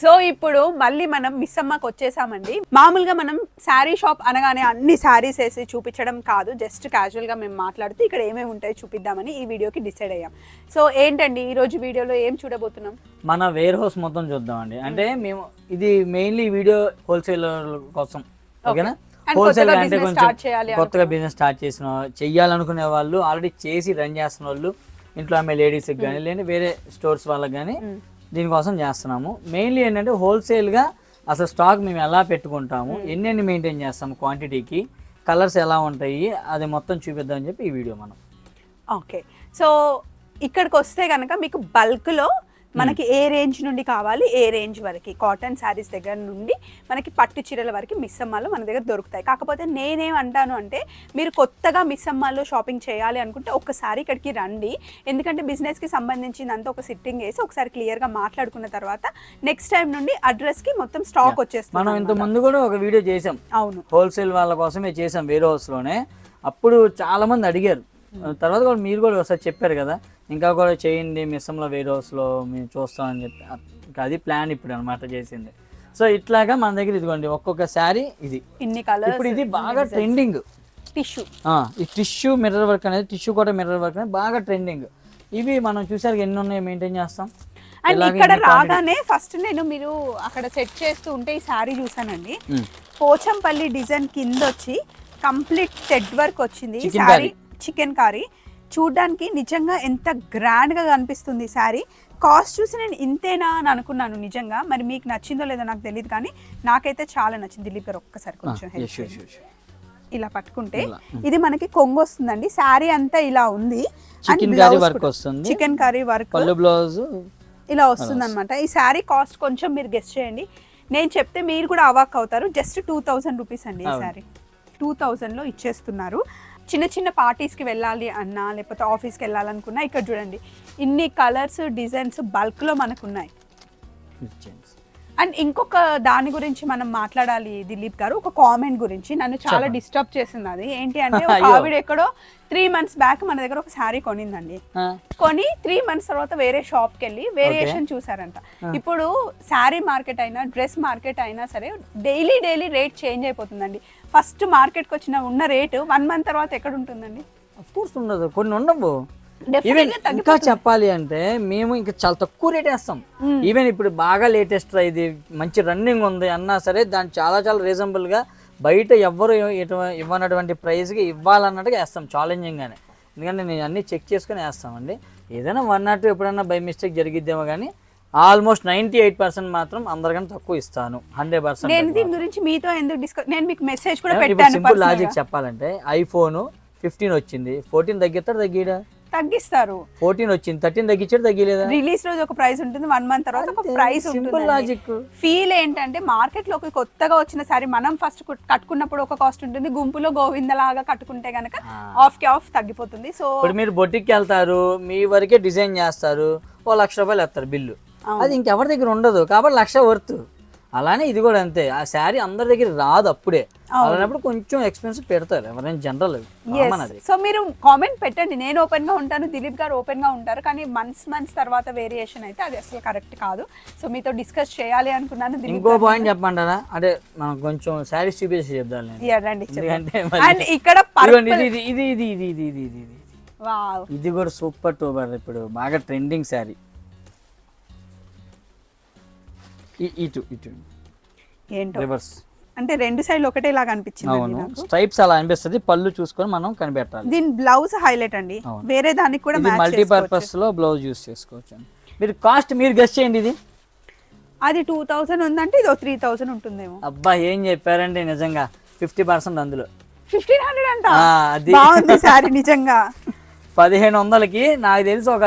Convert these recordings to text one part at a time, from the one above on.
So ఇప్పుడు మళ్ళీ మనం మిస్సమ్మకి వచ్చేసామండి. మామూలుగా మనం శారీ షాప్ అనగానే అన్ని శారీస్ వేసి చూపించడం కాదు. జస్ట్ క్యాజువల్గా మేము మాట్లాడుతూ ఇక్కడ ఏమేమి ఉంటాయో చూపిద్దామని ఈ వీడియోకి డిసైడ్ అయ్యాం. సో ఏంటండి ఈ రోజు వీడియోలో ఏం చూడబోతున్నాం? మన వేర్ హౌస్ మొత్తం చూద్దామండి. అంటే మేము ఇది మెయిన్లీ వీడియో హోల్సేలర్ కోసం. ఓకేనా? హోల్సేల్ అంటే కొంచెం కొత్తగా బిజినెస్ స్టార్ట్ చేసిన చెయ్యాలనుకునే వాళ్ళు ఆల్రెడీ చేసి రన్ చేస్తున్న వాళ్ళు ఇంట్లో ఆమె లేడీస్కి కానీ లేదంటే వేరే స్టోర్స్ వాళ్ళకి కానీ దీనికోసం చేస్తున్నాము. మెయిన్లీ ఏంటంటే హోల్సేల్గా అసలు స్టాక్ మేము ఎలా పెట్టుకుంటాము ఎన్ని ఎన్ని మెయింటైన్ చేస్తాము క్వాంటిటీకి కలర్స్ ఎలా ఉంటాయి అది మొత్తం చూపిద్దామని చెప్పి ఈ వీడియో మనం. ఓకే సో ఇక్కడికి వస్తే కనుక మీకు బల్క్లో మనకి ఏ రేంజ్ నుండి కావాలి ఏ రేంజ్ వరకు? కాటన్ శారీస్ దగ్గర నుండి మనకి పట్టు చీరల వరకు మిస్సమ్మాలో మన దగ్గర దొరుకుతాయి. కాకపోతే నేనేం అంటాను అంటే మీరు కొత్తగా మిస్సమ్మాలో షాపింగ్ చేయాలి అనుకుంటే ఒక్కసారి ఇక్కడికి రండి. ఎందుకంటే బిజినెస్కి సంబంధించిందంతా ఒక సిట్టింగ్ వేసి ఒకసారి క్లియర్గా మాట్లాడుకున్న తర్వాత నెక్స్ట్ టైం నుండి అడ్రస్కి మొత్తం స్టాక్ వచ్చేస్తుంది మనం ఇంత ముందు కూడా ఒక వీడియో చేసాం అవును. హోల్సేల్ వాళ్ళ కోసమే చేసాం వేరే హౌస్లోనే. అప్పుడు చాలా మంది అడిగారు తర్వాత కూడా మీరు కూడా ఒకసారి చెప్పారు కదా. ఇంకా కూడా చేయండి మిస్సంలో వేరే హౌస్లో మేము చూస్తామని చెప్పి. ఇంకా అది ప్లాన్ ఇప్పుడు అనమాట చేసింది. సో ఇట్లాగా మన దగ్గర ఇదిగోండి ఒక్కొక్క శారీ ఇది. ఇన్ని కలర్స్ ఇప్పుడు ఇది బాగా ట్రెండింగ్ టిష్యూ ఈ టిష్యూ మిర్రర్ వర్క్ అనేది టిష్యూ కూడా మిర్రర్ వర్క్ అనేది బాగా ట్రెండింగ్ ఇవి మనం చూసారు ఎన్ని ఉన్నాయి మెయింటైన్ చేస్తాం? అండ్ ఇక్కడ రాగానే ఫస్ట్ నేను మీరు అక్కడ సెట్ చేస్తూ ఉంటే ఈ శారీ చూసానండి. పోచంపల్లి డిజైన్ కింద వచ్చి కంప్లీట్ థెడ్ వర్క్ వచ్చింది శారీ చికెన్ కారీ చూడ్డానికి నిజంగా ఎంత గ్రాండ్గా కనిపిస్తుంది శారీ. కాస్ట్ చూసి నేను ఇంతేనా అని అనుకున్నాను నిజంగా. మరి మీకు నచ్చిందో లేదో నాకు తెలియదు కానీ నాకైతే చాలా నచ్చింది. దిలీప్ గారు ఒక్కసారి కొంచెం. ఇలా పట్టుకుంటే. ఇది మనకి కొంగు వస్తుందండి. శారీ అంతా ఇలా ఉంది. చికెన్ కర్రీ వర్క్ వస్తుంది. చికెన్ కర్రీ వర్క్ బ్లౌజ్ ఇలా వస్తుంది అనమాట ఈ శారీ కాస్ట్ కొంచెం మీరు గెస్ట్ చేయండి. నేను చెప్తే మీరు కూడా అవాక్ అవుతారు. జస్ట్ టూ థౌజండ్ రూపీస్ అండి ఈ. శారీ. టూ థౌజండ్లో ఇచ్చేస్తున్నారు. చిన్న చిన్న పార్టీస్కి వెళ్ళాలి అన్నా లేకపోతే ఆఫీస్కి వెళ్ళాలనుకున్నా ఇక్కడ చూడండి ఇన్ని కలర్స్ డిజైన్స్ బల్క్లో మనకు ఉన్నాయి అండ్ ఇంకొక దాని గురించి మనం మాట్లాడాలి దిలీప్ గారు ఒక కామెంట్ గురించి. నన్ను చాలా. డిస్టర్బ్ చేసింది అది. ఏంటి అంటే ఒక. ఆవిడ ఎక్కడో త్రీ మంత్స్ బ్యాక్ మన దగ్గర ఒక శారీ కొనిందండి. కొని త్రీ మంత్స్ తర్వాత వేరే షాప్కి వెళ్ళి వేరియేషన్ చూసారంట. ఇప్పుడు శారీ మార్కెట్ అయినా డ్రెస్ మార్కెట్ అయినా సరే డైలీ డైలీ రేట్ చేంజ్ అయిపోతుందండి. ఫస్ట్ మార్కెట్కి వచ్చిన ఉన్న రేటు వన్ మంత్ తర్వాత ఎక్కడ ఉంటుందండి? కోర్స్ ఉండదు. కొన్ని ఉండవు. ఈవెన్ ఇంకా. చెప్పాలి అంటే మేము ఇంకా చాలా తక్కువ రేట్ వేస్తాం. ఈవెన్ ఇప్పుడు బాగా లేటెస్ట్ ఇది మంచి రన్నింగ్ ఉంది అన్నా సరే దాన్ని చాలా చాలా రీజనబుల్గా బయట ఎవ్వరు ఇవ్వనటువంటి ప్రైస్కి ఇవ్వాలన్నట్టుగా వేస్తాం ఛాలెంజింగ్ గానే. ఎందుకంటే నేను అన్ని చెక్ చేసుకుని వేస్తామండి. ఏదైనా వన్ నాట్ ఎప్పుడైనా బై మిస్టేక్ జరిగిద్దేమో కానీ ఆల్మోస్ట్ నైంటీ ఎయిట్ పర్సెంట్ మాత్రం అందరికన్నా తక్కువ ఇస్తాను. హండ్రెడ్ నేను పర్సెంట్ దీని గురించి మీతో ఎందుకు డిస్కస్ నేను మీకు మెసేజ్ కూడా పెట్టాను సింపుల్ లాజిక్. చెప్పాలంటే ఐఫోన్ ఫిఫ్టీన్ వచ్చింది. ఫోర్టీన్ తగ్గిస్తాడు తగ్గిడా తగ్గిస్తారు. ఫోర్టీన్ వచ్చింది థర్టీన్ తగ్గించాడు తగ్గిలేదా? రిలీజ్ రోజు ఒక ప్రైస్ ఉంటుంది వన్ మంత్ తర్వాత ఒక ప్రైస్ ఉంటుంది logic. ఫీల్ ఏంటంటే మార్కెట్లోకి కొత్తగా వచ్చిన సారీ మనం ఫస్ట్ కట్టుకున్నప్పుడు ఒక కాస్ట్ ఉంటుంది గుంపులో గోవిందలాగా కట్టుకుంటే గనక ఆఫ్కి ఆఫ్ తగ్గిపోతుంది. సో ఇప్పుడు మీరు బొట్టికి వెళ్తారు మీ వరకే డిజైన్ చేస్తారు ఓ లక్ష రూపాయలు వేస్తారు బిల్లు. అది ఇంకెవరి దగ్గర ఉండదు కాబట్టి లక్ష వర్త్ అలానే ఇది కూడా అంతే. ఆ శారీ అందరి దగ్గర రాదు అప్పుడే. అలాంటప్పుడు కొంచెం ఎక్స్పెన్సివ్ పెడతారు. ఎవరైనా జనరల్ సో మీరు కామెంట్ పెట్టండి. నేను ఓపెన్గా ఉంటాను దిలీప్ గారు ఓపెన్గా ఉంటారు. కానీ మంత్స్ మంత్స్ తర్వాత వేరియేషన్ అయితే అది అసలు కరెక్ట్ కాదు. సో మీతో డిస్కస్ చేయాలి అనుకున్నాను ఇంకో పాయింట్ చెప్పంటారా అంటే మనం కొంచెం శారీస్ చూపించి చెప్దాం అండ్ ఇక్కడ ఇది ఇది ఇది ఇది ఇది ఇది ఇది ఇది ఇది. వావ్ ఇది కూడా సూపర్ టూపర్ ఇప్పుడు బాగా ట్రెండింగ్ శారీ. ఇటు ఇటు ఏంటో? రివర్స్ అంటే రెండు సైడ్లు ఒకటేలాగా అనిపించింది అవును. స్ట్రైప్స్ అలా అనిపిస్తుంది. పళ్ళు చూసుకొని మనం కనిపెట్టాలి. దీని బ్లౌజ్ హైలైట్ అండి. వేరే దానికి కూడా ఇది మ్యాచ్ మల్టీపర్పస్లో బ్లౌజ్ యూస్ చేసుకోవచ్చు. మీరు కాస్ట్ మీరు గెస్ చేయండి ఇది. అది టూ థౌసండ్ ఉందంటే ఇది త్రీ థౌసండ్ ఉంటుందేమో. అబ్బా ఏం చెప్పారండి నిజంగా. ఫిఫ్టీ పర్సెంట్ అందులో. ఫిఫ్టీన్ హండ్రెడ్ అంట? బాగుంది సారీ నిజంగా. పదిహేను వందలకి నాకు తెలిసి ఒక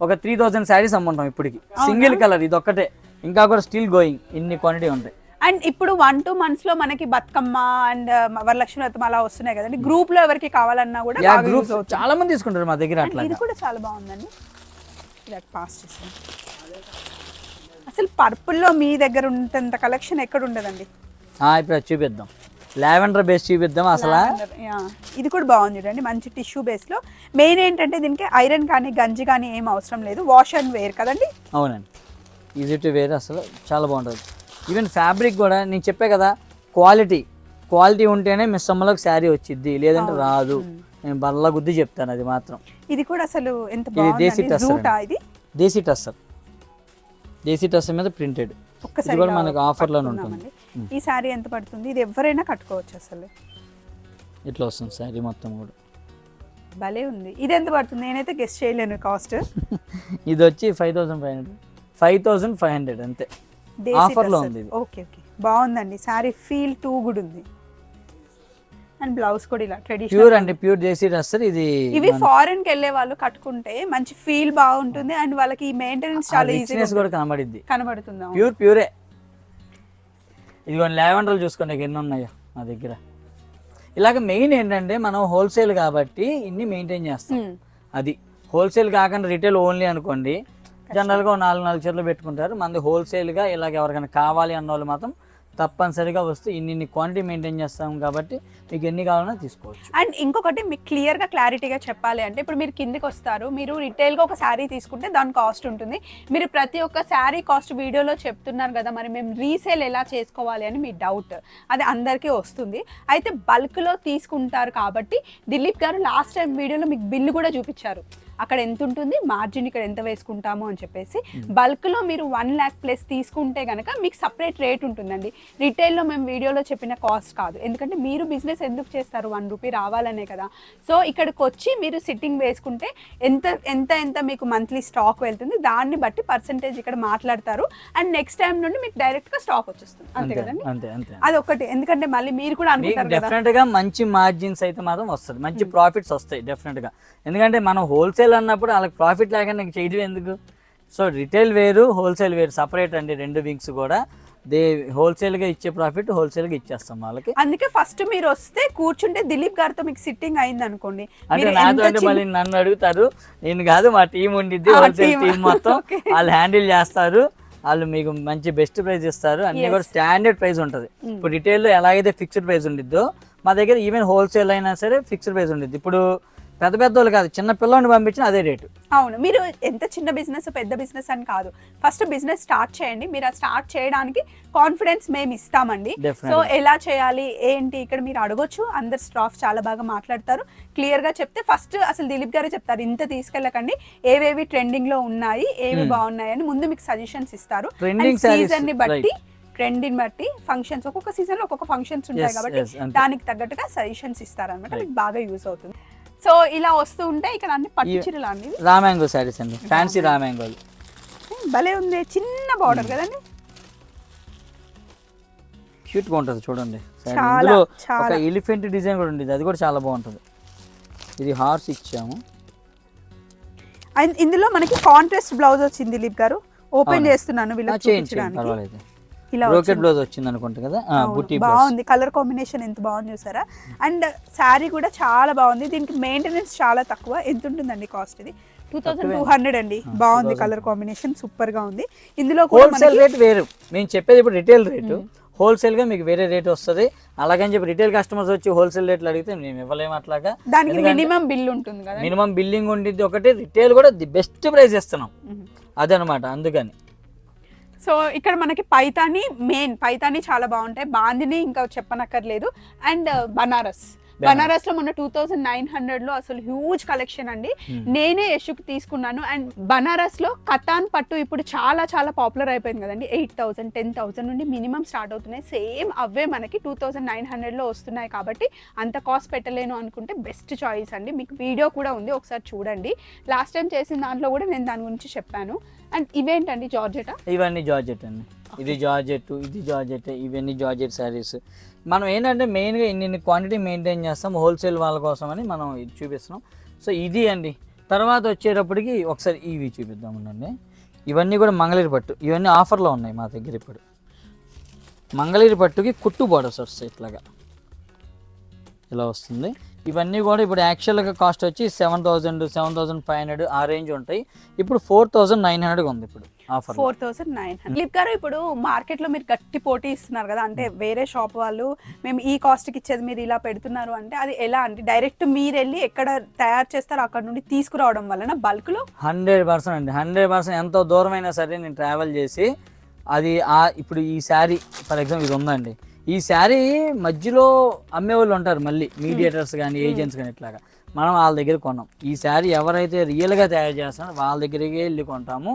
ఒక త్రీ థౌసండ్ శారీస్ అమ్ముంటాం ఇప్పటికి. సింగిల్ కలర్ ఇది ఒక్కటే ఇంకా కూడా స్టిల్ గోయింగ్ ఇన్ని క్వాంటిటీ ఉంటాయి. అండ్ ఇప్పుడు వన్ టూ మంత్స్లో మనకి బతుకమ్మ అండ్ వరలక్ష్మి వ్రతం అలా వస్తున్నాయి కదండి. గ్రూప్లో ఎవరికి కావాలన్నా కూడా గ్రూప్. చాలా మంది తీసుకుంటారు మా దగ్గర అట్లా ఇది కూడా చాలా బాగుందండి. ఇలా పాస్ చేసాను అసలు పర్పుల్లో మీ దగ్గర ఉన్నంత కలెక్షన్ ఎక్కడ ఉండదండి? ఆ, ఇప్పుడు చూపిద్దాం. లావెండర్ బేస్ చూపిద్దాం అసలు. ఇది కూడా బాగుంది చూడండి మంచి టిష్యూ బేస్లో. మెయిన్ ఏంటంటే దీనికి ఐరన్ కానీ గంజి కానీ ఏం అవసరం లేదు. వాష్ అండ్ వేర్ కదండి? అవునండి. ఈజీ టు వేర్ అసలు చాలా బాగుంటుంది. ఈవెన్ ఫ్యాబ్రిక్ కూడా నేను చెప్పే కదా క్వాలిటీ క్వాలిటీ ఉంటేనే మిస్ అమ్మలోకి శారీ వచ్చిద్ది లేదంటే రాదు. నేను బల్ల గుద్ది చెప్తాను అది మాత్రం. ఇది కూడా అసలు ఎంత ఇది దేశీ టస్సర్ ఇది? దేశీ టస్సర్. దేశీ టస్సర్ మీద ప్రింటెడ్ ఒక్కసారి ఇది కూడా మనకు ఆఫర్లోనే ఉంటుంది. ఈ శారీ ఎంత పడుతుంది? ఇది ఎవరైనా కట్టుకోవచ్చు అసలు. ఇట్లా వస్తుంది శారీ మొత్తం కూడా. భలే ఉంది. ఇది ఎంత పడుతుంది? నేనైతే గెస్ట్ చేయలేను కాస్ట్ ఇది వచ్చి five thousand five hundred five thousand five hundred అంతే. ఆఫర్లో ఉంది ఓకే ఓకే. బాగుందండి. శారీ ఫీల్ టూ గుడ్ ఉంది. అండ్ బ్లౌజ్ కూడా ఇలా ట్రెడిషనల్ ప్యూర్ అంటే ప్యూర్ దేశీ టస్సర్ ఇది ఇవి ఫారెన్కి వెళ్ళే వాళ్ళు కట్టుకుంటే మంచి ఫీల్ బాగుంటుంది. అండ్ వాళ్ళకి మెయింటెనెన్స్ చాలా రిచ్నెస్ కూడా కనబడిద్ది. కనబడుతుంది. ప్యూర్ ప్యూరే ఇదిగోండి లావెండర్లు చూసుకోండి ఎన్ని ఉన్నాయో మా దగ్గర. ఇలాగ మెయిన్ ఏంటంటే మనం హోల్సేల్ కాబట్టి ఇన్ని మెయింటైన్ చేస్తాం. అది. హోల్సేల్ కాకుండా రిటైల్ ఓన్లీ అనుకోండి జనరల్గా నాలుగు నాలుగు చీరలు పెట్టుకుంటారు. మనది హోల్సేల్గా ఇలాగ ఎవరికైనా కావాలి అన్న వాళ్ళు మాత్రం తప్పనిసరిగా వస్తే ఇన్ని ఇన్ని క్వాంటిటీ మెయింటైన్ చేస్తాం కాబట్టి మీకు ఎన్ని కావాలన్నా తీసుకోవచ్చు. అండ్ ఇంకొకటి మీకు క్లియర్గా క్లారిటీగా చెప్పాలి అంటే ఇప్పుడు మీరు కిందికి వస్తారు. మీరు రిటైల్గా ఒక శారీ తీసుకుంటే దాని కాస్ట్ ఉంటుంది. మీరు ప్రతి ఒక్క శారీ కాస్ట్ వీడియోలో చెప్తున్నారు కదా మరి మేము రీసేల్ ఎలా చేసుకోవాలి అని మీ డౌట్ అది అందరికీ వస్తుంది. అయితే బల్క్లో తీసుకుంటారు కాబట్టి దిలీప్ గారు లాస్ట్ టైం వీడియోలో మీకు బిల్లు కూడా చూపించారు. అక్కడ ఎంత ఉంటుంది? మార్జిన్ ఇక్కడ ఎంత వేసుకుంటాము అని చెప్పేసి బల్క్లో మీరు వన్ ల్యాక్ ప్లస్ తీసుకుంటే గనక మీకు సపరేట్ రేట్ ఉంటుందండి. రిటైల్లో మేము వీడియోలో చెప్పిన కాస్ట్ కాదు. ఎందుకంటే మీరు బిజినెస్ ఎందుకు చేస్తారు? వన్ రూపీ రావాలనే కదా. సో ఇక్కడికి వచ్చి మీరు సిట్టింగ్ వేసుకుంటే ఎంత ఎంత ఎంత మీకు మంత్లీ స్టాక్ వెళ్తుంది? దాన్ని బట్టి పర్సంటేజ్ ఇక్కడ మాట్లాడతారు. అండ్ నెక్స్ట్ టైం నుండి మీకు డైరెక్ట్గా స్టాక్ వచ్చేస్తుంది. అంతే కదండి? అది ఒకటి ఎందుకంటే మళ్ళీ మీరు కూడా అనుకుంటారు కదా. డెఫినెట్గా మంచి మార్జిన్స్ అయితే మాత్రం వస్తుంది. మంచి ప్రాఫిట్స్ వస్తాయి డెఫినెట్గా. ఎందుకంటే మనం హోల్సేల్ అన్నప్పుడు వాళ్ళకి ప్రాఫిట్ లేకుండా నీకు చేయడం ఎందుకు? సో రిటైల్ వేరు హోల్సేల్ వేరు. సపరేట్ అండి రెండు వింగ్స్ కూడా. దే హోల్సేల్గా ఇచ్చే ప్రాఫిట్ హోల్సేల్గా ఇచ్చేస్తాం వాళ్ళకి. అందుకే ఫస్ట్ మీరు వస్తే కూర్చుంటే దిలీప్ గారితో మీకు సిట్టింగ్ అయింది అనుకోండి అంటే నాతో అంటే మళ్ళీ నన్ను అడుగుతారు. నేను కాదు మా టీం ఉండిద్ది హోల్సేల్. టీం మొత్తం. వాళ్ళు హ్యాండిల్ చేస్తారు. వాళ్ళు మీకు మంచి బెస్ట్ ప్రైస్ ఇస్తారు. అన్ని కూడా స్టాండర్డ్ ప్రైస్ ఉంటుంది. ఇప్పుడు రిటైల్లో ఎలాగైతే ఫిక్స్డ్ ప్రైస్ ఉండిద్దో మా దగ్గర ఈవెన్ హోల్సేల్ అయినా సరే ఫిక్స్డ్ ప్రైస్ ఉండిద్ది. ఇప్పుడు పెద్ద పెద్ద వాళ్ళు కాదు చిన్న పిల్లని పంపించిన అదే రేటు. అవును మీరు ఎంత చిన్న బిజినెస్ పెద్ద బిజినెస్ అని కాదు. ఫస్ట్ బిజినెస్ స్టార్ట్ చేయండి. మీరు ఆ స్టార్ట్ చేయడానికి కాన్ఫిడెన్స్ మేము ఇస్తామండి. సో ఎలా చేయాలి ఏంటి ఇక్కడ మీరు అడగొచ్చు. అందరు స్టాఫ్ చాలా బాగా మాట్లాడతారు. క్లియర్గా చెప్తే ఫస్ట్ అసలు దిలీప్ గారే చెప్తారు ఇంత తీసుకెళ్ళకండి. ఏవేవి ట్రెండింగ్లో ఉన్నాయి ఏవి బాగున్నాయి అని ముందు మీకు సజెషన్స్ ఇస్తారు. Hmm. సీజన్ని బట్టి right. ట్రెండ్ని బట్టి ఫంక్షన్స్ ఒక్కొక్క సీజన్లో ఒక్కొక్క ఫంక్షన్స్ ఉంటాయి కాబట్టి. దానికి తగ్గట్టుగా సజెషన్స్ ఇస్తారనమాట మీకు బాగా యూస్ అవుతుంది. సో ఇలా వస్తూ ఉంటే ఇక్కడ అన్ని పట్టు చీరలు అండి. రామాంగో శారీస్ అండి. ఫ్యాన్సీ రామాంగోలు భలే ఉంది చిన్న బార్డర్ కదండి. క్యూట్గా ఉంటుంది చూడండి ఇందులో ఒక. ఎలిఫెంట్ డిజైన్ కూడా ఉండేది అది కూడా చాలా బాగుంటుంది. ఇది హార్స్ ఇచ్చాము. ఇందులో మనకి కాంట్రాస్ట్ బ్లౌజ్ వచ్చింది దిలీప్ గారు. ఓపెన్. చేస్తున్నాను వీళ్ళకి చేయండి చూపించడానికి. ఇలా బ్రోకెట్. బ్లౌజ్ వచ్చింది అనుకుంటా కదా? బుట్టి బాగుంది. కలర్ కాంబినేషన్ ఎంత బాగుంది చూసారా? అండ్ శారీ కూడా చాలా బాగుంది. దీనికి మెయింటెనెన్స్ చాలా తక్కువ. ఎంత ఉంటుందండి కాస్ట్ ఇది? టూ థౌసండ్ టూ హండ్రెడ్ అండి. బాగుంది కలర్ కాంబినేషన్ సూపర్గా ఉంది. ఇందులో హోల్సేల్ రేట్ వేరు. మేము చెప్పేది ఇప్పుడు రిటైల్ రేటు హోల్సేల్గా మీకు వేరే రేట్ వస్తుంది. అలాగని చెప్పి రిటైల్ కస్టమర్స్ వచ్చి హోల్సేల్ రేట్లు అడిగితే మేము ఇవ్వలేము అట్లాగా. దానికి మినిమం బిల్ ఉంటుంది కదా. మినిమం బిల్లింగ్ ఉండిద్ది ఒకటి. రిటైల్ కూడా ది బెస్ట్ ప్రైస్ ఇస్తున్నాం. అదనమాట. అందుకని. సో ఇక్కడ మనకి పైతాని మెయిన్ పైతాని చాలా బాగుంటాయి. బాందిని ఇంకా చెప్పనక్కర్లేదు. అండ్ బనారస్. బనారస్లో మొన్న టూ థౌసండ్ నైన్ హండ్రెడ్లో అసలు హ్యూజ్ కలెక్షన్ అండి. నేనే యశుక్ తీసుకున్నాను. అండ్ బనారస్లో కతాన్ పట్టు ఇప్పుడు చాలా చాలా పాపులర్ అయిపోయింది కదండి. ఎయిట్ థౌసండ్ టెన్ థౌసండ్ నుండి మినిమం స్టార్ట్ అవుతున్నాయి. సేమ్ అవే మనకి టూ థౌసండ్ నైన్ హండ్రెడ్లో వస్తున్నాయి కాబట్టి అంత కాస్ట్ పెట్టలేను అనుకుంటే బెస్ట్ చాయిస్ అండి. మీకు వీడియో కూడా ఉంది ఒకసారి చూడండి. లాస్ట్ టైం చేసిన దాంట్లో కూడా నేను దాని గురించి చెప్పాను. అండ్ ఇవేంటండి జార్జెటా? ఇవన్నీ జార్జెట్ అండి. ఇది జార్జెట్ ఇది జార్జెట్ ఇవన్నీ జార్జెట్ శారీస్. మనం ఏంటంటే మెయిన్గా ఇన్ని క్వాంటిటీ మెయింటైన్ చేస్తాం హోల్సేల్ వాళ్ళ కోసం అని మనం ఇది చూపిస్తున్నాం. సో ఇది అండి. తర్వాత వచ్చేటప్పటికి ఒకసారి ఇవి చూపిద్దాం ఉండండి. ఇవన్నీ కూడా మంగళగిరి పట్టు. ఇవన్నీ ఆఫర్లో ఉన్నాయి మా దగ్గర ఇప్పుడు. మంగళగిరి పట్టుకి కుట్టు బోర్డర్స్ వస్తాయి ఇట్లాగా ఇలా వస్తుంది. ఇవన్నీ కూడా ఇప్పుడు యాక్చువల్గా కాస్ట్ వచ్చి seven thousand seven thousand five hundred ఆ రేంజ్ ఉంటాయి. ఇప్పుడు ఫోర్ థౌజండ్ నైన్ హండ్రెడ్ ఉంది ఇప్పుడు. Four thousand nine hundred. గారు ఇప్పుడు మార్కెట్లో మీరు గట్టి పోటీ ఇస్తున్నారు కదా అంటే వేరే షాప్ వాళ్ళు మేము ఈ కాస్ట్కి ఇచ్చేది మీరు ఇలా పెడుతున్నారు అంటే అది ఎలా అంటే డైరెక్ట్ మీరు వెళ్ళి ఎక్కడ తయారు చేస్తారో అక్కడ నుండి తీసుకురావడం వలన బల్క్లో హండ్రెడ్ పర్సెంట్ అండి. హండ్రెడ్ పర్సెంట్ ఎంతో దూరం అయినా సరే నేను ట్రావెల్ చేసి అది ఆ ఇప్పుడు ఈ శారీ ఫర్ ఎగ్జాంపుల్ ఇది ఉందండి. ఈ శారీ మధ్యలో అమ్మే వాళ్ళు ఉంటారు మళ్ళీ మీడియేటర్స్ కానీ ఏజెంట్స్ కానీ ఇట్లాగా. మనం వాళ్ళ దగ్గర కొన్నాం. ఈ శారీ ఎవరైతే రియల్గా తయారు చేస్తారో వాళ్ళ దగ్గరికి వెళ్ళి కొంటాము.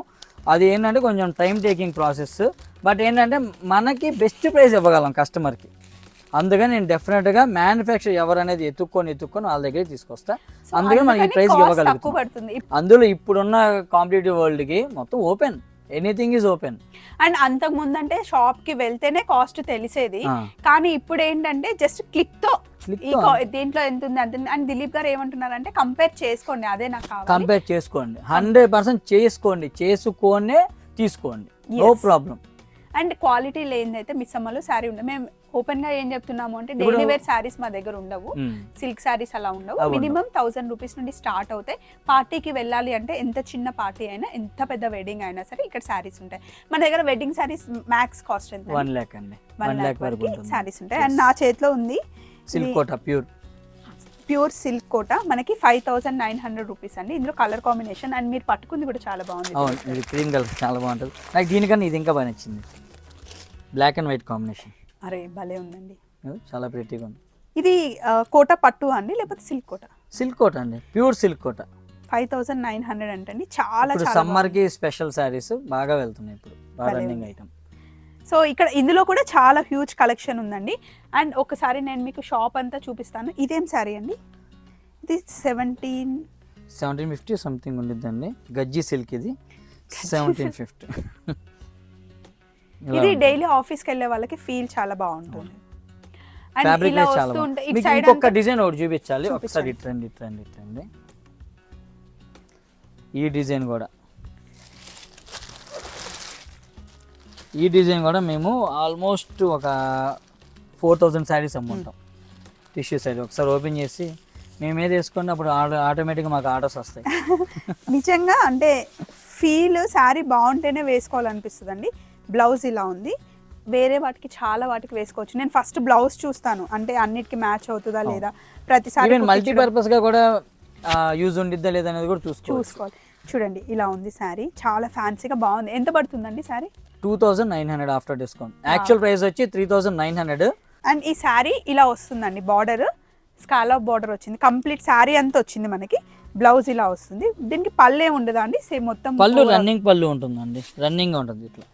అది ఏంటంటే కొంచెం టైం టేకింగ్ ప్రాసెస్ బట్ ఏంటంటే మనకి బెస్ట్ ప్రైస్ ఇవ్వగలం కస్టమర్కి అందుకని నేను డెఫినెట్గా మ్యానుఫ్యాక్చర్ ఎవరనేది ఎత్తుక్కొని ఎత్తుక్కొని వాళ్ళ దగ్గర తీసుకొస్తా. అందుకని మనకి ప్రైస్ తక్కువ ఇవ్వగలుగుతాం పడుతుంది. అందులో ఇప్పుడున్న కాంపిటేటివ్ వరల్డ్కి మొత్తం open anything is open. And అంతకు ముందు అంటే షాప్కి వెళ్తేనే కాస్ట్ తెలిసేది. కానీ ఇప్పుడు ఏంటంటే జస్ట్ క్లిక్తో దీంట్లో ఎంత ఉంది అంత. అండ్ దిలీప్ గారు ఏమంటున్నారంటే కంపేర్ చేసుకోండి అదే నాకు కంపేర్ చేసుకోండి. హండ్రెడ్ పర్సెంట్ చేసుకోండి. చేసుకొనే తీసుకోండి. నో. ప్రాబ్లం. అండ్ క్వాలిటీ లేనిదైతే మిస్ అమ్మలో శారీ ఉండదు. మేము ఓపెన్గా ఏం చెప్తున్నాము అంటే డైలీ వేర్ శారీస్ మా దగ్గర ఉండవు. సిల్క్ శారీస్ అలా ఉండవు. మినిమం థౌసండ్ రూపీస్ నుండి స్టార్ట్ అవుతాయి. పార్టీకి వెళ్ళాలి అంటే ఎంత చిన్న పార్టీ అయినా ఎంత పెద్ద వెడ్డింగ్ అయినా సరే ఇక్కడ శారీస్ ఉంటాయి. మన దగ్గర వెడ్డింగ్ శారీస్ మ్యాక్స్ కాస్ట్ ఎంత వన్ ల్యాక్ అండి. వన్ ల్యాక్ వరకు శారీస్ ఉంటాయి. అండ్ నా చేతిలో ఉంది. Silk Kota pure pure silk Kota. మనకి five thousand nine hundred rupees అండి. ఇందులో కలర్ కాంబినేషన్ అండ్ మీరు పట్టుకుంది కూడా చాలా బాగుంది. అవును క్రీమ్ కలర్ చాలా బాగుంటుంది. నాకు దీనికన్నా ఇది ఇంకా బాగా నచ్చింది. బ్లాక్ అండ్ వైట్ కాంబినేషన్ అరే భలే ఉందండి. చాలా ప్రెట్టీగా ఉంది. ఇది కోట పట్టు అండి లేకపోతే సిల్క్ కోట? సిల్క్ కోట అండి pure silk Kota. Five thousand nine hundred అంటండి చాలా సమ్మర్కి స్పెషల్ శారీస్ బాగా వెళ్తున్నాయి ఇప్పుడు బాగా రన్నింగ్. ఐటమ్ సో ఇక్కడ ఇందులో కూడా చాలా హ్యూజ్ కలెక్షన్ ఉందండి. అండ్ ఒకసారి నేను మీకు షాప్ అంతా చూపిస్తాను. ఇదేం శారీ అండి? ఇది సెవెంటీన్ సెవెంటీన్ ఫిఫ్టీ సంథింగ్ ఉండిద్దండి. గజ్జి సిల్క్ ఇది. సెవెంటీన్ ఫిఫ్టీ ఇది డైలీ ఆఫీస్కి వెళ్ళే వాళ్ళకి ఫీల్ చాలా బాగుంటుంది. అండ్ ఇలా చాలా వస్తూ ఉంటే బాగుంది ఇటు మీకు సైడ్ ఇంకొక డిజైన్ ఒకటి చూపించాలి. ఒకసారి ఇట్రండి ఇట్రండి ఇట్రండి ఈ డిజైన్ కూడా. ఈ డిజైన్ కూడా మేము ఆల్మోస్ట్ ఒక ఫోర్ థౌజండ్ శారీస్ అమ్ముంటాం టిష్యూ శారీ ఒకసారి ఓపెన్ చేసి మేము ఏది వేసుకుని అప్పుడు ఆటో ఆటోమేటిక్గా మాకు ఆర్డర్స్ వస్తాయి. నిజంగా అంటే ఫీల్ శారీ బాగుంటేనే వేసుకోవాలనిపిస్తుంది అండి బ్లౌజ్ ఇలా ఉంది. వేరే వాటికి చాలా వాటికి వేసుకోవచ్చు. నేను ఫస్ట్ బ్లౌజ్ చూస్తాను. అంటే అన్నిటికి మ్యాచ్ అవుతుందా లేదా? ప్రతిసారి మల్టీపర్పస్గా కూడా యూజ్ ఉండిద్దా లేదా అనేది కూడా చూసుకోవాలి. చూడండి ఇలా ఉంది శారీ. చాలా ఫ్యాన్సీగా బాగుంది. ఎంత పడుతుందండి sari? Two thousand nine hundred after discount. Actual price వచ్చి three thousand nine hundred. And ఈ శారీ ఇలా వస్తుందండి. బార్డర్ స్కాలప్ బార్డర్ వచ్చింది. కంప్లీట్ శారీ అంతా వచ్చింది మనకి. బ్లౌజ్ ఇలా వస్తుంది. దీనికి పళ్ళే ఉండదా అండి? సేమ్ మొత్తం పళ్ళు రన్నింగ్ పళ్ళు ఉంటుందండి. రన్నింగ్ ఉంటుంది ఇట్లా.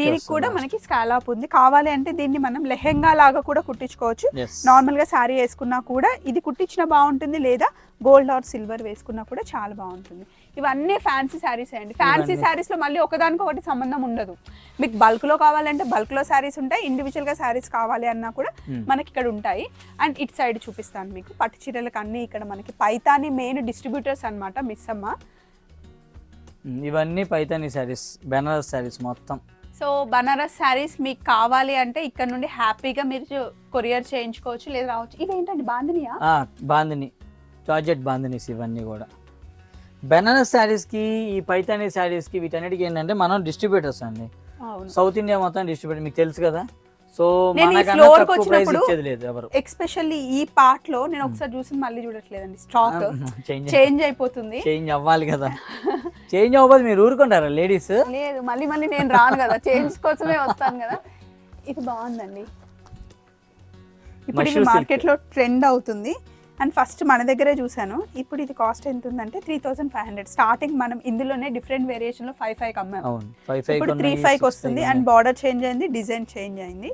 దీనికి కూడా మనకి స్కాలప్ ఉంది. కావాలి అంటే దీన్ని మనం లెహెంగా లాగా కూడా కుట్టించుకోవచ్చు. నార్మల్గా శారీ వేసుకున్నా కూడా ఇది కుట్టించిన బాగుంటుంది లేదా గోల్డ్ ఆర్ సిల్వర్ వేసుకున్నా కూడా చాలా బాగుంటుంది. ఇవన్నీ ఫ్యాన్సీ శారీస్ అండి. ఫ్యాన్సీ. శారీస్లో మళ్ళీ ఒకదానికి ఒకటి సంబంధం ఉండదు. మీకు బల్క్లో కావాలంటే బల్క్లో శారీస్ ఉంటాయి. ఇండివిజువల్గా శారీస్ కావాలి అన్నా కూడా Hmm. మనకి ఇక్కడ ఉంటాయి. అండ్ ఇటు సైడ్ చూపిస్తాను మీకు. పట్టు చీరలకు అన్ని ఇక్కడ మనకి పైతాని మెయిన్ డిస్ట్రిబ్యూటర్స్ అన్నమాట మిస్ అమ్మ ఇవన్నీ పైతాని శారీస్ బెనారస్ శారీస్ మొత్తం. సో బనారస్ శారీస్ మీకు కావాలి అంటే ఇక్కడ నుండి హ్యాపీగా మీరు కొరియర్ చేయించుకోవచ్చు లేదా రావచ్చు. ఇవేంటండి బాందినియా? ఆ, బాందిని. జార్జెట్ బాందినీస్ ఇవన్నీ కూడా. బెనారస్ శారీస్కి ఈ పైతాని శారీస్కి వీటన్నిటికి ఏంటంటే మనం డిస్ట్రిబ్యూటర్స్ అండి. అవును. సౌత్ ఇండియా మొత్తం డిస్ట్రిబ్యూటర్ మీకు తెలుసు కదా? సో నేను floor కి వచ్చినప్పుడు ఎక్స్పెషల్లీ ఈ పార్ట్లో నేను ఒకసారి చూసి మళ్ళీ చూడట్లేదండి. స్టాక్ చేంజ్ అయిపోతుంది. చేంజ్ అవ్వాలి కదా. చేంజ్ అవ్వదు మీరు ఊరుకుంటారా లేడీస్ లేదు మళ్ళీ మళ్ళీ నేను రాను కదా. చేంజ్ కోసమే వస్తాను కదా. ఇది బాగుందండి. ఇప్పుడు. మార్కెట్లో ట్రెండ్ అవుతుంది. అండ్ ఫస్ట్ మన దగ్గరే చూసాను ఇప్పుడు ఇది కాస్ట్ ఎంత ఉందంటే three thousand five hundred starting మనం ఇందులోనే డిఫరెంట్ వేరియేషన్లో ఫైవ్ ఫైవ్ అమ్మాము ఇప్పుడు త్రీ ఫైవ్ వస్తుంది అండ్ బార్డర్ చేంజ్ అయింది డిజైన్ చేంజ్ అయింది.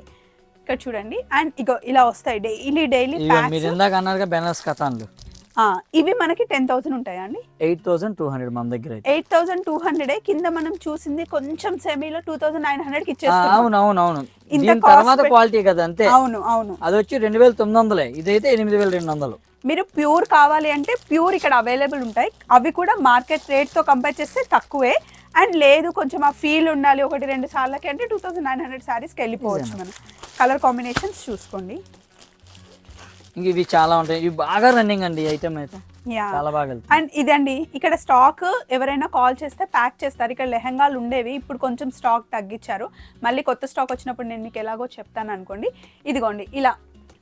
ఇక్కడ చూడండి. అండ్ ఇగో ఇలా వస్తాయి డైలీ డైలీ మీరు ఇందాక అన్నారుగా బెనారస్ కథాన్లు. ఇవి మనకి టెన్ థౌసండ్ ఉంటాయా అండి? ఎయిట్ థౌసండ్ టూ హండ్రెడ్ మన దగ్గర ఎయిట్ థౌసండ్ టూ హండ్రెడ్ కింద మనం చూసింది కొంచెం సెమీలో టూ థౌసండ్ నైన్ హండ్రెడ్ అవును అవును అవును ఇంత తర్వాత క్వాలిటీ కదా అంతే అవును అవును. అది వచ్చి రెండు వేల తొమ్మిది వందలే. ఇదైతే ఎనిమిది వేల రెండు వందలు. మీరు ప్యూర్ కావాలి అంటే ప్యూర్ ఇక్కడ అవైలబుల్ ఉంటాయి. అవి కూడా మార్కెట్ రేట్తో కంపేర్ చేస్తే తక్కువే. అండ్ లేదు కొంచెం ఆ ఫీల్ ఉండాలి ఒకటి రెండు సార్లకి అంటే టూ థౌసండ్ నైన్ హండ్రెడ్ సారీస్కి వెళ్ళిపోవచ్చు మనం. కలర్ కాంబినేషన్స్ చూసుకోండి. ఇంక ఇవి చాలా ఉంటాయి. ఇవి బాగా రన్నింగ్ అండి ఐటమ్ అయితే. చాలా బాగా అండ్ ఇదండి ఇక్కడ స్టాక్ ఎవరైనా కాల్ చేస్తే ప్యాక్ చేస్తారు. ఇక్కడ లెహంగాలు ఉండేవి ఇప్పుడు కొంచెం స్టాక్ తగ్గించారు. మళ్ళీ కొత్త స్టాక్ వచ్చినప్పుడు నేను మీకు ఎలాగో చెప్తాను అనుకోండి. ఇదిగోండి ఇలా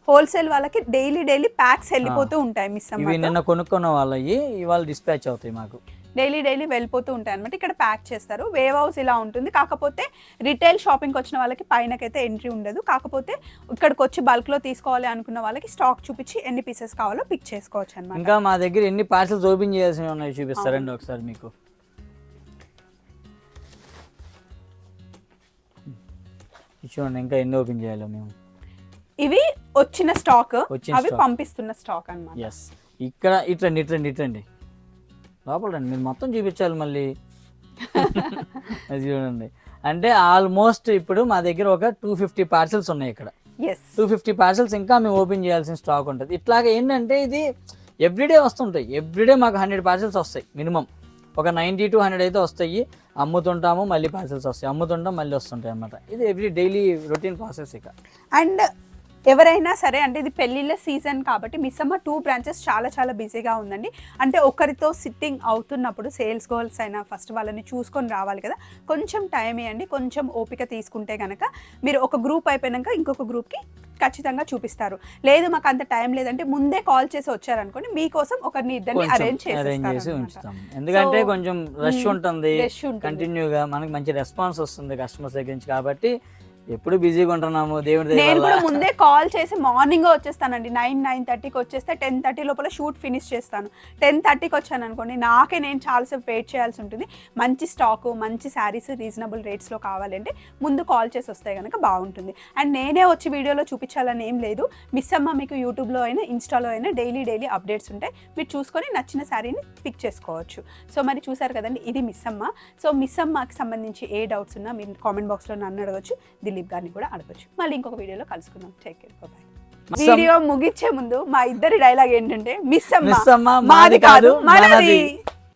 హోల్సేల్ వాళ్ళకి డైలీ డైలీ ప్యాక్స్ వెళ్ళిపోతూ ఉంటాయి మిస్ ఇవి నిన్న కొనుక్కున్న వాళ్ళవి ఇవాళ డిస్పాచ్ అవుతాయి మాకు. డైలీ డైలీ వెళ్ళిపోతూ ఉంటాయి అనమాట ఇక్కడ ప్యాక్ చేస్తారు. వేవ్ హౌస్ ఇలా ఉంటుంది. కాకపోతే రిటైల్ షాపింగ్కి వచ్చిన వాళ్ళకి పైనకైతే ఎంట్రీ ఉండదు. కాకపోతే ఇక్కడికి వచ్చి బల్క్లో తీసుకోవాలి అనుకున్న వాళ్ళకి స్టాక్ చూపించి ఎన్ని పీసెస్ కావాలో పిక్ చేసుకోవచ్చు అనమాట ఇంకా మా దగ్గర ఎన్ని పార్సల్స్ ఓపెన్ చేయాల్సినవి ఉన్నాయి చూపిస్తారండి ఒకసారి మీకు. చూడండి ఇంకా ఎన్ని ఓపెన్ చేయాలో మేము. ఇవి వచ్చిన స్టాక్ అవి. పంపిస్తున్న స్టాక్ అన్నమాట. ఎస్ ఇక్కడ ఇట్రండి ఇట్రండి ఇట్రండి. లోపల రండి మీరు మొత్తం చూపించాలి మళ్ళీ. అది చూడండి. అంటే ఆల్మోస్ట్ ఇప్పుడు మా దగ్గర ఒక టూ ఫిఫ్టీ పార్సల్స్ ఉన్నాయి ఇక్కడ. టూ ఫిఫ్టీ పార్సల్స్ ఇంకా మేము ఓపెన్ చేయాల్సిన స్టాక్ ఉంటుంది. ఇట్లాగ ఏంటంటే ఇది ఎవ్రీడే వస్తుంటాయి. ఎవ్రీడే మాకు హండ్రెడ్ పార్సల్స్ వస్తాయి మినిమం ఒక నైంటీ టు హండ్రెడ్ అయితే వస్తాయి. అమ్ముతుంటాము మళ్ళీ పార్సల్స్ వస్తాయి. అమ్ముతుంటాం మళ్ళీ వస్తుంటాయి అన్నమాట. ఇది ఎవ్రీ డైలీ రొటీన్ ప్రాసెస్ ఇక. అండ్ ఎవరైనా సరే అంటే ఇది పెళ్ళిళ్ళ సీజన్ కాబట్టి మిస్సమ్మ టూ బ్రాంచెస్ చాలా చాలా బిజీగా ఉందండి. అంటే ఒకరితో సిట్టింగ్ అవుతున్నప్పుడు సేల్స్ గోల్స్ అయినా ఫస్ట్ వాళ్ళని చూసుకొని రావాలి కదా. కొంచెం టైం ఇవ్వండి కొంచెం ఓపిక తీసుకుంటే కనుక మీరు ఒక గ్రూప్ అయిపోయాక ఇంకొక గ్రూప్కి ఖచ్చితంగా చూపిస్తారు. లేదు మాకు అంత టైం లేదంటే ముందే కాల్ చేసి వచ్చారనుకోండి మీకోసం ఒకరిని ఇద్దరిని అరేంజ్ చేసి ఉంచుతాం. ఎందుకంటే కొంచెం రష్ మ్మ్, ఉంటుంది రష్ ఉంటుంది. కంటిన్యూగా మనకి మంచి రెస్పాన్స్ వస్తుంది కస్టమర్స్ దగ్గర నుంచి కాబట్టి ఎప్పుడు బిజీగా ఉంటున్నాము దేవుడి నేను కూడా. ముందే కాల్ చేసి మార్నింగ్ వచ్చేస్తానండి. నైన్ నైన్ థర్టీకి వచ్చేస్తే టెన్ థర్టీ లోపల షూట్ ఫినిష్ చేస్తాను. టెన్ థర్టీకి వచ్చాను అనుకోండి నాకే నేను చాలాసేపు వెయిట్ చేయాల్సి ఉంటుంది. మంచి స్టాక్ మంచి శారీస్ రీజనబుల్ రేట్స్లో కావాలంటే ముందు కాల్ చేసి వస్తే కనుక బాగుంటుంది. అండ్ నేనే వచ్చి వీడియోలో చూపించాలని ఏం లేదు. మిస్ అమ్మ మీకు యూట్యూబ్లో అయినా ఇన్స్టాలో అయినా డైలీ డైలీ అప్డేట్స్ ఉంటాయి. మీరు చూసుకొని నచ్చిన శారీని పిక్ చేసుకోవచ్చు. సో మరి చూసారు కదండి ఇది మిస్ అమ్మ. సో మిస్ అమ్మకి సంబంధించి ఏ డౌట్స్ ఉన్నా మీరు కామెంట్ బాక్స్లో నన్ను అడగచ్చు. దిలీప్ గారిని కూడా అడగచ్చు మళ్ళీ ఇంకొక వీడియోలో కలుసుకుందాం. టేక్ కేర్ బాయ్ వీడియో ముగించే ముందు మా ఇద్దరి డైలాగ్ ఏంటంటే మిస్ అమ్మ. మాది కాదు మనది.